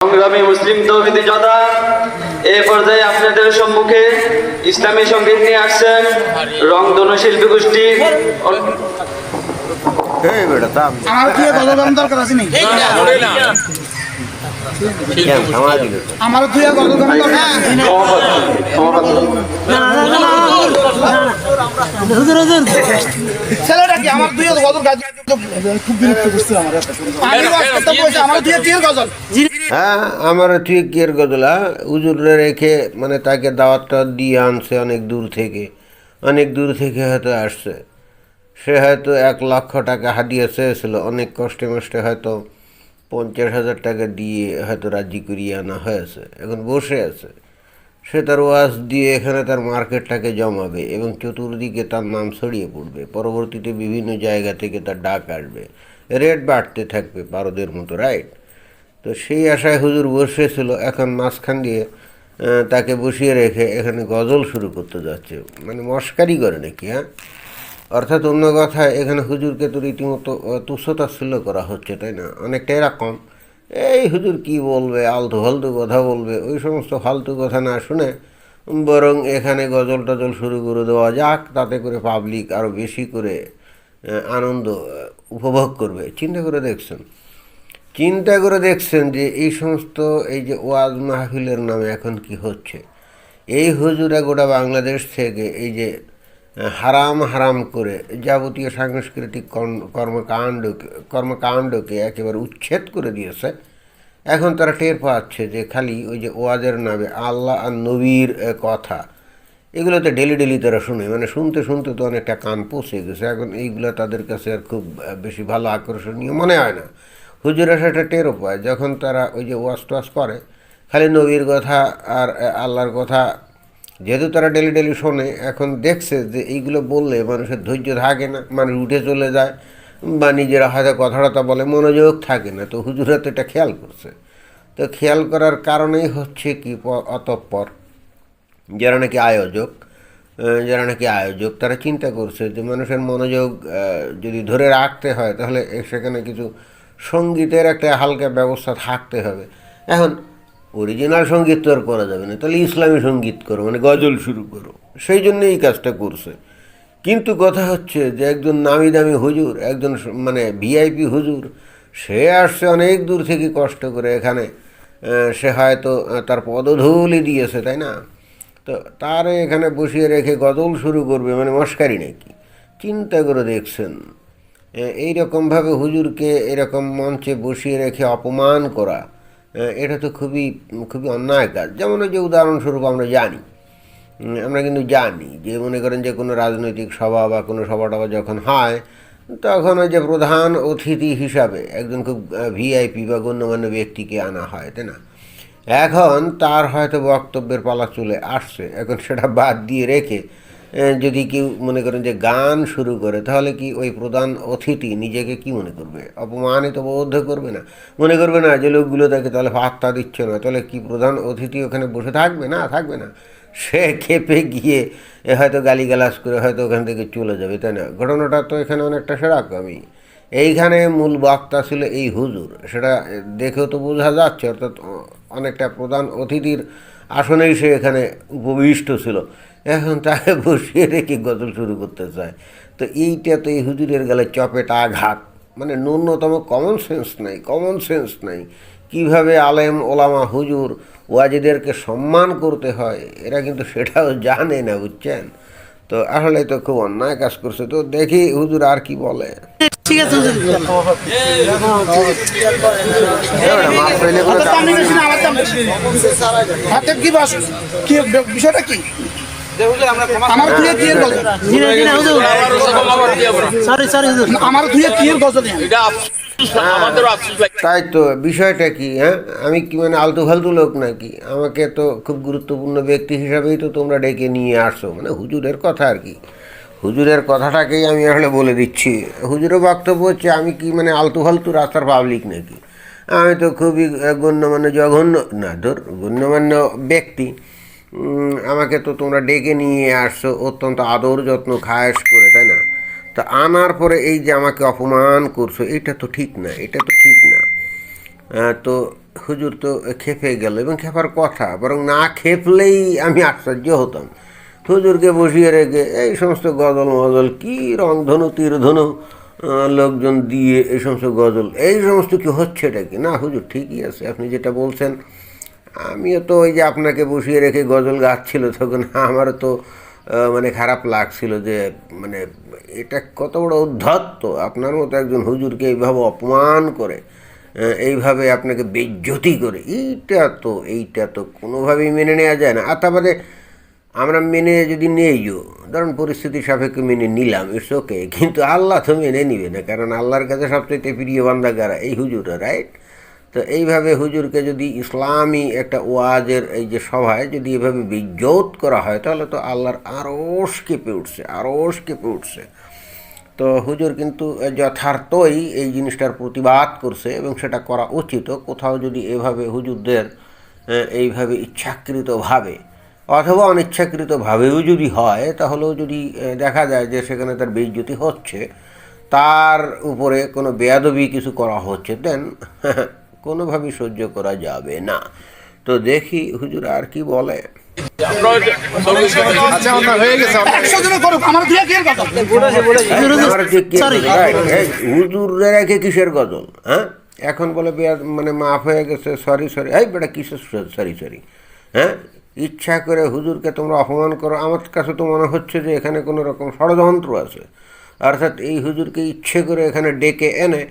সংগ্রামী মুসলিম তৌহিদি জনতা এ পর্যায়ে আপনাদের সম্মুখে ইসলামী সংগীত নিয়ে আসছেন রংধনু শিল্পী গোষ্ঠী আমার কি? ছেলেটা আমার গজল খুব বিরক্ত করছে আমার আমি বলছি আমার গজল। হ্যাঁ আমার ঠিক এর গদলা উজুরে রেখে মানে তাকে দাওয়াতটা দিয়ে আনছে অনেক দূর থেকে। অনেক দূর থেকে হয়তো আসছে। সে হয়তো এক লক্ষ টাকা হাদিয়ে চেয়েছিল। অনেক কষ্টে মষ্টে হয়তো পঞ্চাশ হাজার টাকা দিয়ে হয়তো রাজি করিয়ে আনা হয়েছে। এখন বসে আছে। সে তার ওয়াজ দিয়ে এখানে তার মার্কেটটাকে জমাবে এবং চতুর্দিকে তার নাম ছড়িয়ে পড়বে। পরবর্তীতে বিভিন্ন জায়গা থেকে তার ডাক আসবে। রেট বাড়তে থাকবে পারদের মতো রাইট তো সেই আশায় হুজুর বসেছিল। এখন মাঝখান দিয়ে তাকে বসিয়ে রেখে এখানে গজল শুরু করতে যাচ্ছে। মানে মস্কারি করে নাকি হ্যাঁ? অর্থাৎ অন্য কথা এখানে হুজুরকে তো রীতিমতো তুচ্ছতাচ্ছিল্য করা হচ্ছে, তাই না? অনেকটা এরকম। এই হুজুর কি বলবে, আলতু ফালতু কথা বলবে, ওই সমস্ত ফালতু কথা না শুনে বরং এখানে গজল টজল শুরু করে দেওয়া যাক, তাতে করে পাবলিক আরও বেশি করে আনন্দ উপভোগ করবে। চিন্তা করে দেখছেন? চিন্তা করে দেখছেন যে এই সমস্ত এই যে ওয়াজ মাহফিলের নামে এখন কি হচ্ছে? এই হুজুরা গোটা বাংলাদেশ থেকে এই যে হারাম হারাম করে যাবতীয় সাংস্কৃতিক কর্ম- কর্মকাণ্ডকে একেবারে উচ্ছেদ করে দিয়েছে। এখন তারা টের পাচ্ছে যে খালি ওই যে ওয়াজের নামে আল্লাহ আর নবীর কথা। এগুলোতে ডেলি ডেলি তারা শুনে মানে শুনতে শুনতে তো অনেকটা কান পৌঁছে গেছে। এখন এইগুলো তাদের কাছে আর খুব বেশি ভালো আকর্ষণীয় মনে হয় না। হুজুর হুজুরা সেটা টেরও পায়। যখন তারা ওই যে ওয়াশ টোয়াশ করে, খালি নবীর কথা আর আল্লাহর কথা যেহেতু তারা ডেলি ডেলি শোনে, এখন দেখছে যে এইগুলো বললে মানুষের ধৈর্য থাকে না, মানুষ উঠে চলে যায় বা নিজেরা হয়তো কথাটা বলে, মনোযোগ থাকে না। তো হুজুরা তো এটা খেয়াল করছে। তো খেয়াল করার কারণেই হচ্ছে কি অতঃপর যারা নাকি আয়োজক যারা নাকি আয়োজক, তারা চিন্তা করছে যে মানুষের মনোযোগ যদি ধরে রাখতে হয়, তাহলে সেখানে কিছু সঙ্গীতের একটা হালকা ব্যবস্থা থাকতে হবে। এখন অরিজিনাল সংগীত তো আর করা যাবে না। তাহলে ইসলামী সংগীত করো মানে গজল শুরু করো। সেই জন্য এই কাজটা করছে। কিন্তু কথা হচ্ছে যে একজন নামি দামি হুজুর, একজন মানে ভিআইপি হুজুর, সে আসছে অনেক দূর থেকে কষ্ট করে এখানে। সে হয়তো তার পদধূলি দিয়েছে, তাই না? তো তার এখানে বসিয়ে রেখে গজল শুরু করবে মানে মস্কারি নাকি? চিন্তা করে দেখছেন। এ- এইরকমভাবে হুজুরকে এরকম মঞ্চে বসিয়ে রেখে অপমান করা এটা তো খুবই খুবই অন্যায় কাজ। যেমন যে উদাহরণস্বরূপ আমরা জানি আমরা কিন্তু জানি যে মনে করেন যে কোনো রাজনৈতিক সভা বা কোনো সভা টভা যখন হয়, তখন ওই যে প্রধান অতিথি হিসাবে একজন খুব ভিআইপি বা গণ্যমান্য ব্যক্তিকে আনা হয়, তাই না? এখন তার হয়তো বক্তব্যের পালা চলে আসছে, এখন সেটা বাদ দিয়ে রেখে যদি কেউ মনে করেন যে গান শুরু করে, তাহলে কি ওই প্রধান অতিথি নিজেকে কি মনে করবে? অপমানিত বোধ করবে না? মনে করবে না যে লোকগুলো তাকে তাহলে পাত্তা দিচ্ছে না, তাহলে কি প্রধান অতিথি ওখানে বসে থাকবে? না থাকবে না। সে খেপে গিয়ে হয়তো গালিগালাজ করে হয়তো ওখান থেকে চলে যাবে, তাই না? ঘটনাটা তো এখানে অনেকটা সেরকমই। এইখানে মূল বক্তা ছিল এই হুজুর। সেটা দেখেও তো বোঝা যাচ্ছে, অর্থাৎ অনেকটা প্রধান অতিথির আসনেই সে এখানে উপবিষ্ট ছিল। এখন তাকে বসিয়ে রেখে গজল শুরু করতে চায়। তো এইটা তো এই হুজুরের গেলে চপেটা আঘাত। মানে ন্যূনতম কমন সেন্স নাই কমন সেন্স নাই। কীভাবে আলেম ওলামা হুজুর ওয়াজিদেরকে সম্মান করতে হয় এরা কিন্তু সেটাও জানে না বুঝছেন? তো আসলে তো খুব অন্যায় কাজ করছে। তো দেখি হুজুর আর কি বলে। ঠিক আছে হ্যাঁ, কি বিষয়টা কি? আমার তুই কি এর গজল সরি সরি হুজুর। আমার তুই কি গজল নেই তাই তো বিষয়টা কি হ্যাঁ? আমি কি মানে আলতু ফালতু লোক নাকি? আমাকে তো খুব গুরুত্বপূর্ণ ব্যক্তি হিসাবেই তো তোমরা ডেকে নিয়ে আসছো। মানে হুজুরের কথা আর কি। হুজুরের কথাটাকেই আমি আসলে বলে দিচ্ছি। হুজুরের বক্তব্য হচ্ছে আমি কি মানে আলতু ফালতু রাস্তার পাবলিক নাকি? আমি তো খুবই গণ্যমান্য জঘন্য না ধর গণ্যমান্য ব্যক্তি। আমাকে তো তোমরা ডেকে নিয়ে আসছো, অত্যন্ত আদর যত্ন খায়স করে, তাই না? তা আনার পরে এই যে আমাকে অপমান করছ, এটা তো ঠিক না, এটা তো ঠিক না। তো হুজুর তো খেপে গেল, এবং খেপার কথা, বরং না খেপলেই আমি আশ্চর্য হতাম। হুজুরকে বসিয়ে রেখে, এই সমস্ত গজল মজল, কি রংধনু তীরধনু লোকজন দিয়ে এই সমস্ত গজল, এই সমস্ত কি হচ্ছে এটা কি? না হুজুর, ঠিকই আছে, আপনি যেটা বলছেন আমিও তো ওই যে আপনাকে বসিয়ে রেখে গজল গাচ্ছিল তখন আমারও তো মানে খারাপ লাগছিল যে মানে এটা কত বড় উদ্ধত্ত। আপনার মতো একজন হুজুরকে এইভাবে অপমান করে এইভাবে আপনাকে বেজ্জতি করে, এইটা তো এইটা তো কোনোভাবেই মেনে নেওয়া যায় না। আর তারপরে আমরা মেনে যদি নেইও, ধরুন পরিস্থিতি সাপেক্ষে মেনে নিলাম ইটস ওকে কিন্তু আল্লাহ তো মেনে নিবে না, কারণ আল্লাহর কাছে সবচেয়ে প্রিয় বান্দা কারা এই হুজুরা রাইট তো এইভাবে হুজুরকে যদি ইসলামী একটা ওয়াজের এই যে সভায় যদি এভাবে বিজ্জত করা হয়, তাহলে তো আল্লাহর আরস কেঁপে উঠছে আরস কেঁপে উঠছে। তো হুজুর কিন্তু যথার্থই এই জিনিসটার প্রতিবাদ করছে এবং সেটা করা উচিত। কোথাও যদি এভাবে হুজুরদের এইভাবে ইচ্ছাকৃতভাবে অথবা অনিচ্ছাকৃতভাবেও যদি হয়, তাহলেও যদি দেখা যায় যে সেখানে তার বেইজ্জতি হচ্ছে, তার উপরে কোনো বেয়াদবি কিছু করা হচ্ছে, দেন কোনোভাবেই সহ্য করা যাবে না। তো দেখি হুজুর আর কি বলে। আচ্ছা হয়ে রেখে কিসের গজল হ্যাঁ? এখন বলে বেয়া- মানে মাফ হয়ে গেছে সরি সরি এই বেটা কিসের সরি সরি হ্যাঁ? ইচ্ছা করে হুজুরকে তোমরা অপমান করো। আমার কাছে তো মনে হচ্ছে যে এখানে কোনো রকম ষড়যন্ত্র আছে। অর্থাৎ এই হুজুরকে ইচ্ছে করে এখানে ডেকে এনে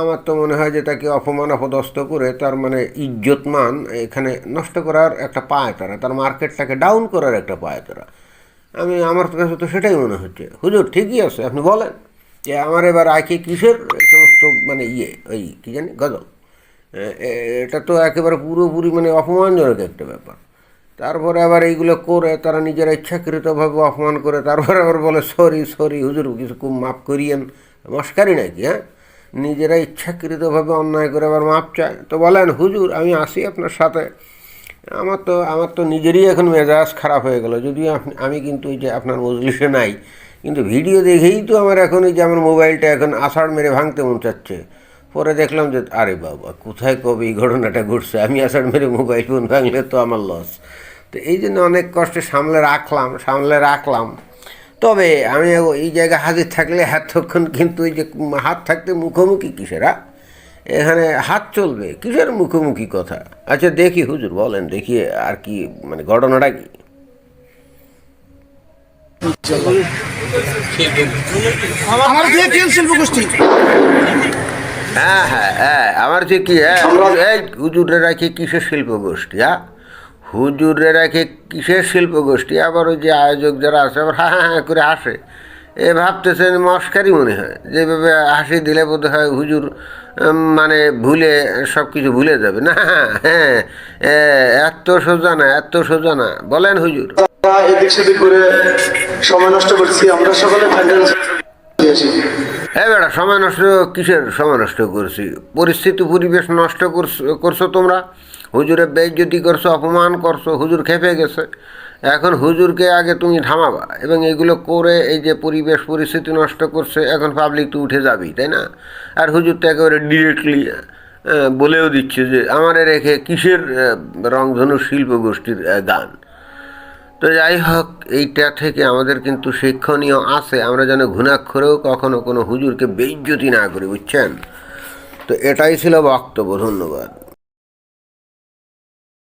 আমার তো মনে হয় যে তাকে অপমান, অপদস্থ করে তার মানে ইজ্জতমান এখানে নষ্ট করার একটা পায় তারা, তার মার্কেটটাকে ডাউন করার একটা পায় তারা। আমি, আমার কাছে তো সেটাই মনে হচ্ছে। হুজুর, ঠিকই আছে, আপনি বলেন যে আমার এবার আঁকে কিসের? সমস্ত মানে ইয়ে ওই কী জানি, গজল। এটা তো একেবারে পুরোপুরি মানে অপমানজনক একটা ব্যাপার। তারপরে আবার এইগুলো করে তারা নিজেরা ইচ্ছাকৃতভাবে অপমান করে, তারপরে আবার বলে সরি সরি হুজুর, কিছু খুব মাফ করিয়েন। মস্কারি নাকি হ্যাঁ? নিজেরা ইচ্ছাকৃতভাবে অন্যায় করে আবার মাপ চায়। তো বলেন, হুজুর, আমি আসি আপনার সাথে। আমার তো আমার তো নিজেরই এখন মেজাজ খারাপ হয়ে গেল। যদিও আমি কিন্তু ওই যে আপনার মজলিসে নাই, কিন্তু ভিডিও দেখেই তো আমার এখন ওই যে আমার মোবাইলটা এখন আষাঢ় মেরে ভাঙতে মন চাচ্ছে। পরে দেখলাম যে, আরে বাবা, কোথায় কবে এই ঘটনাটা ঘটছে? আমি আষাঢ় মেরে মোবাইল ফোন ভাঙলে তো আমার লস তো এই জন্য অনেক কষ্টে সামলে রাখলাম সামলে রাখলাম। তবে আমি এই জায়গায় হাজির থাকলে এতক্ষণ কিন্তু ওই যে হাত থাকতে মুখোমুখি কিসেরা? এখানে হাত চলবে কিসের মুখোমুখি কথা? আচ্ছা দেখি হুজুর বলেন দেখি আর কি মানে ঘটনাটা কি? আমার গোষ্ঠী। হ্যাঁ হ্যাঁ হ্যাঁ আমার যে কি হ্যাঁ এই হুজুরে রাখে কিসের শিল্প গোষ্ঠী হ্যাঁ? হুজুরে রাখে কিসের শিল্প গোষ্ঠী আবার ওই যে আয়োজক যারা আছে, আবার হ্যাঁ হ্যাঁ করে হাসে। এ ভাবতেছেন মস্কারি মনে হয়। যেভাবে হাসি দিলে বোধ হয় হুজুর মানে ভুলে সব কিছু ভুলে যাবে। না হ্যাঁ এত সোজা না, এত সোজা না। বলেন হুজুর। এদিক সেদিক করে সময় নষ্ট করছি, আমরা সকলে হ্যাঁ বেটা, সময় নষ্ট, কিসের সময় নষ্ট করছি? পরিস্থিতি, পরিবেশ নষ্ট করছ তোমরা? হুজুরে বেজ্জতি করছ, অপমান করছ, হুজুর খেপে গেছে। এখন হুজুরকে আগে তুমি থামাবা এবং এগুলো করে এই যে পরিবেশ, পরিস্থিতি নষ্ট করছে, এখন পাবলিক তো উঠে যাবি তাই না? আর হুজুর তো একেবারে ডিরেক্টলি বলেও দিচ্ছে যে, আমার রেখে কিসের রংধনু শিল্প গোষ্ঠীর গান তো যাই হোক, এইটা থেকে আমাদের কিন্তু শিক্ষণীয় আছে। আমরা যেন ঘুণাক্ষরেও কখনো কোনো হুজুরকে বেইজ্জতি না করি, বুঝছেন? তো এটাই ছিল বক্তব্য, ধন্যবাদ।